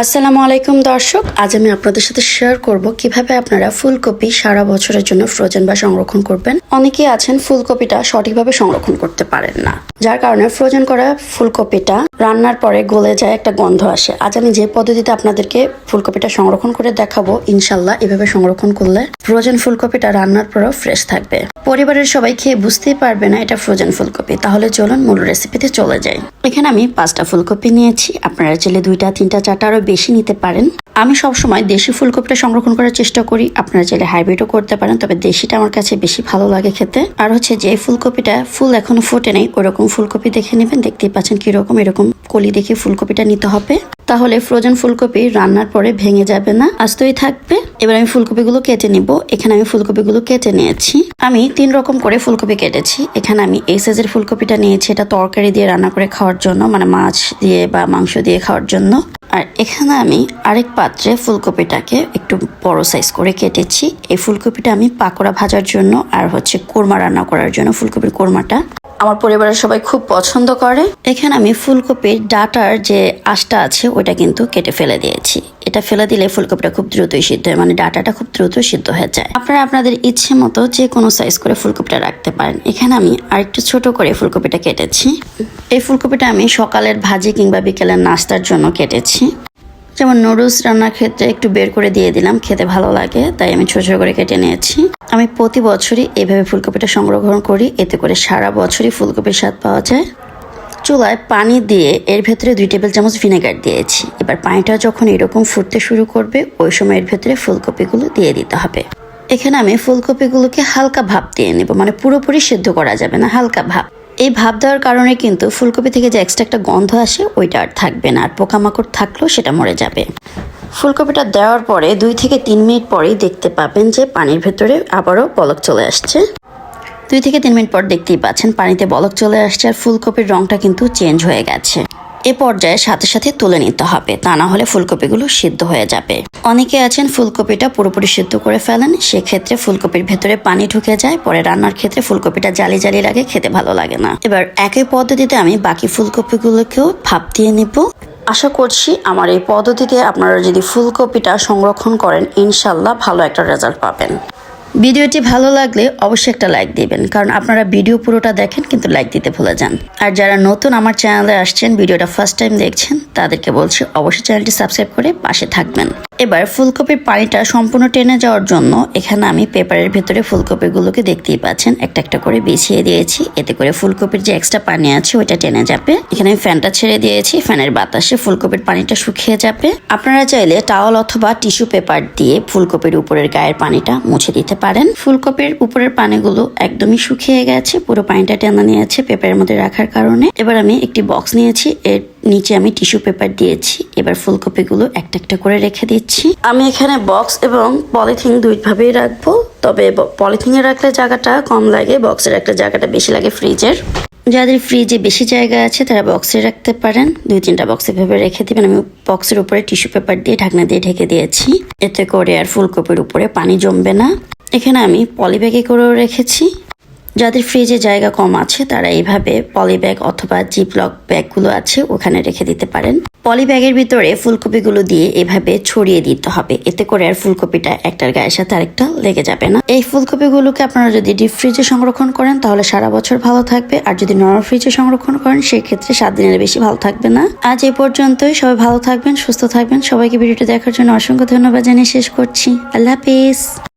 আসসালামু আলাইকুম দর্শক, আজ আমি আপনাদের সাথে শেয়ার করব কীভাবে আপনারা ফুলকপি সারা বছরের জন্য ফ্রোজেন বা সংরক্ষণ করবেন। অনেকেই আছেন ফুলকপিটা সঠিকভাবে সংরক্ষণ করতে পারেন না। যার কারণে ফ্রোজেন করা ফুলকপিটা রান্নার পরে গলে যায় একটা গন্ধ আসে। আজ আমি যে পদ্ধতিতে আপনাদেরকে ফুলকপিটা সংরক্ষণ করে দেখাবো ইনশাল্লাহ এভাবে সংরক্ষণ করলে ফ্রোজেন ফুলকপিটা রান্নার পরেও ফ্রেশ থাকবে। পরিবারের সবাই খেয়ে বুঝতেই পারবে না এটা ফ্রোজেন ফুলকপি। তাহলে চলুন মূল রেসিপিতে চলে যাই। এখানে আমি পাঁচটা ফুলকপি নিয়েছি। আপনারা চাইলে দুইটা, তিনটা, চারটা আরও বেশি নিতে পারেন। আমি সবসময় দেশি ফুলকপিটা সংরক্ষণ করার চেষ্টা করি। আপনারা চাইলে হাইব্রিডও করতে পারেন, তবে দেশিটা আমার কাছে বেশি ভালো লাগে খেতে। আর হচ্ছে যে ফুলকপিটা ফুল এখনও ফোটে নেই, ওরকম ফুলকপি দেখে নেবেন, দেখতেই পাচ্ছেন কীরকম, এরকম কলি দেখে ফুলকপিটা নিতে হবে। তাহলে ফ্রোজেন ফুলকপি রান্নার পরে ভেঙে যাবে না। আস্তই থাকবে। এবার আমি ফুলকপিগুলো কেটে নিব। এখানে আমি ফুলকপিগুলো কেটে নিয়েছি। আমি তিন রকম করে ফুলকপি কেটেছি। এখানে আমি এই সাইজের ফুলকপিটা নিয়েছি, এটা তরকারি দিয়ে রান্না করে খাওয়ার জন্য মানে মাছ দিয়ে বা মাংস দিয়ে খাওয়ার জন্য। আর এখানে আমি আরেক পাত্রে ফুলকপিটাকে একটু বড় সাইজ করে কেটেছি। এই ফুলকপিটা আমি পাকোড়া ভাজার জন্য আর হচ্ছে কোরমা রান্না করার জন্য ফুলকপির কোরমাটা আমার পরিবারের সবাই খুব পছন্দ করে। এখানে আমি ফুলকপির ডাটার যে আঁশটা আছে ওটা কিন্তু কেটে ফেলে দিয়েছি। এটা ফেলে দিলে ফুলকপিটা খুব দ্রুতই সিদ্ধ হয় মানে ডাটাটা খুব দ্রুত সিদ্ধ হয়ে যায়। আপনারা আপনাদের ইচ্ছে মতো যে কোনো সাইজ করে ফুলকপিটা রাখতে পারেন। এখানে আমি আরেকটু ছোট করে ফুলকপিটা কেটেছি। এই ফুলকপিটা আমি সকালের ভাজি কিংবা বিকেলের নাস্তার জন্য কেটেছি। যেমন নুডলস রান্নার ক্ষেত্রে একটু বের করে দিয়ে দিলাম, খেতে ভালো লাগে, তাই আমি ছোট ছোট করে কেটে নিয়েছি। আমি প্রতি বছরই এভাবে ফুলকপিটা সংরক্ষণ করি, এতে করে সারা বছরই ফুলকপির স্বাদ পাওয়া যায়। চুলায় পানি দিয়ে এর ভেতরে দুই টেবিল চামচ ভিনেগার দিয়েছি। এবার পানিটা যখন এরকম ফুটতে শুরু করবে, ওই সময় এর ভেতরে ফুলকপিগুলো দিয়ে দিতে হবে। এখানে আমি ফুলকপিগুলোকে হালকা ভাপ দিয়ে নেব মানে পুরোপুরি সেদ্ধ করা যাবে না, হালকা ভাপ। এই ভাব দেওয়ার কারণে কিন্তু ফুলকপি থেকে যে এক্সট্রা একটা গন্ধ আসে, ওইটা আর থাকবে না। আর পোকামাকড় থাকলেও সেটা মরে যাবে। ফুলকপিটা দেওয়ার পরে দুই থেকে তিন মিনিট পরেই দেখতে পাবেন যে পানির ভেতরে আবারও পলক চলে আসছে। দুই থেকে তিন মিনিট পর দেখতেই পাচ্ছেন পানিতে বলক চলে আসছে আর ফুলকপির রংটা কিন্তু চেঞ্জ হয়ে গেছে। এ পর্যায়ে সাথে সাথে তুলে নিতে হবে। তা না হলে ফুলকপিগুলো সিদ্ধ হয়ে যাবে। অনেকে আছেন ফুলকপিটা পুরোপুরি সিদ্ধ করে ফেলেন। সেক্ষেত্রে ফুলকপির ভেতরে পানি ঢুকে যায়। পরে রান্নার ক্ষেত্রে ফুলকপিটা জালি জালি লাগে, খেতে ভালো লাগে না। এবার একই পদ্ধতিতে আমি বাকি ফুলকপিগুলোকেও ভাপ দিয়ে নিব। আশা করছি আমার এই পদ্ধতিতে আপনারা যদি ফুলকপিটা সংরক্ষণ করেন ইনশাল্লাহ ভালো একটা রেজাল্ট পাবেন। ভিডিওটি ভালো লাগলে অবশ্যই একটা লাইক দিবেন, কারণ আপনারা ভিডিও পুরোটা দেখেন কিন্তু লাইক দিতে ভুলে যান। আর যারা নতুন আমার চ্যানেলে আসছেন, ভিডিওটা ফার্স্ট টাইম দেখছেন, তাদেরকে বলছি অবশ্যই চ্যানেলটি সাবস্ক্রাইব করে পাশে থাকবেন। এবার ফুলকপির পানিটা সম্পূর্ণ টেনে যাওয়ার জন্য এখানে আমি পেপারের ভেতরে ফুলকপিগুলোকে দেখতেই পাচ্ছেন। একটা একটা করে বিছিয়ে দিয়েছি। এতে করে ফুলকপির যে এক্সট্রা পানি আছে ওইটা টেনে যাবে। এখানে আমি ফ্যানটা ছেড়ে দিয়েছি। ফ্যানের বাতাসে ফুলকপির পানিটা শুকিয়ে যাবে। আপনারা চাইলে টাওয়াল অথবা টিস্যু পেপার দিয়ে ফুলকপির উপরের গায়ের পানিটা মুছে দিতে পারেন। ফুলকপির উপরের পানিগুলো একদমই শুকিয়ে গেছে। পুরো পানিটা টেনে নিয়েছে পেপারের মধ্যে রাখার কারণে। এবার আমি একটি বক্স নিয়েছি। এর নিচে আমি টিস্যু পেপার দিয়েছি। এবার ফুলকপিগুলো একটা একটা করে রেখে দিচ্ছি। আমি এখানে বক্স এবং পলিথিন দুইভাবেই রাখব। তবে পলিথিনে রাখলে জায়গাটা কম লাগে বক্সে রাখলে জায়গাটা বেশি লাগে ফ্রিজের যাদের ফ্রিজে বেশি জায়গা আছে, তারা বক্সে রাখতে পারেন। দুই তিনটা বক্সে ভেবে রেখে দিবেন। আমি বক্সের উপরে টিস্যু পেপার দিয়ে ঢাকনা দিয়ে ঢেকে দিয়েছি। এতে করে আর ফুলকপির উপরে পানি জমবে না। এখানে আমি পলি ব্যাগে করেও রেখেছি। যাদের ফ্রিজে জায়গা কম আছে, তারা এইভাবে পলি ব্যাগ অথবা জিপলক ব্যাগগুলো আছে, ওখানে রেখে দিতে পারেন। পলি ব্যাগের ভিতরে ফুলকপিগুলো দিয়ে এভাবে ছড়িয়ে দিতে হবে। এতে করে আর ফুলকপিটা একটার গায়ের সাথে আরেকটা লেগে যাবে না। এই ফুলকপিগুলোকে আপনারা যদি ডিপ ফ্রিজে সংরক্ষণ করেন, তাহলে সারা বছর ভালো থাকবে। আর যদি নরম ফ্রিজে সংরক্ষণ করেন সেই ক্ষেত্রে সাত দিনের বেশি ভালো থাকবে না। আজ এ পর্যন্তই। সবাই ভালো থাকবেন, সুস্থ থাকবেন। সবাইকে ভিডিওটি দেখার জন্য অসংখ্য ধন্যবাদ জানিয়ে শেষ করছি। আল্লাহ হাফিজ।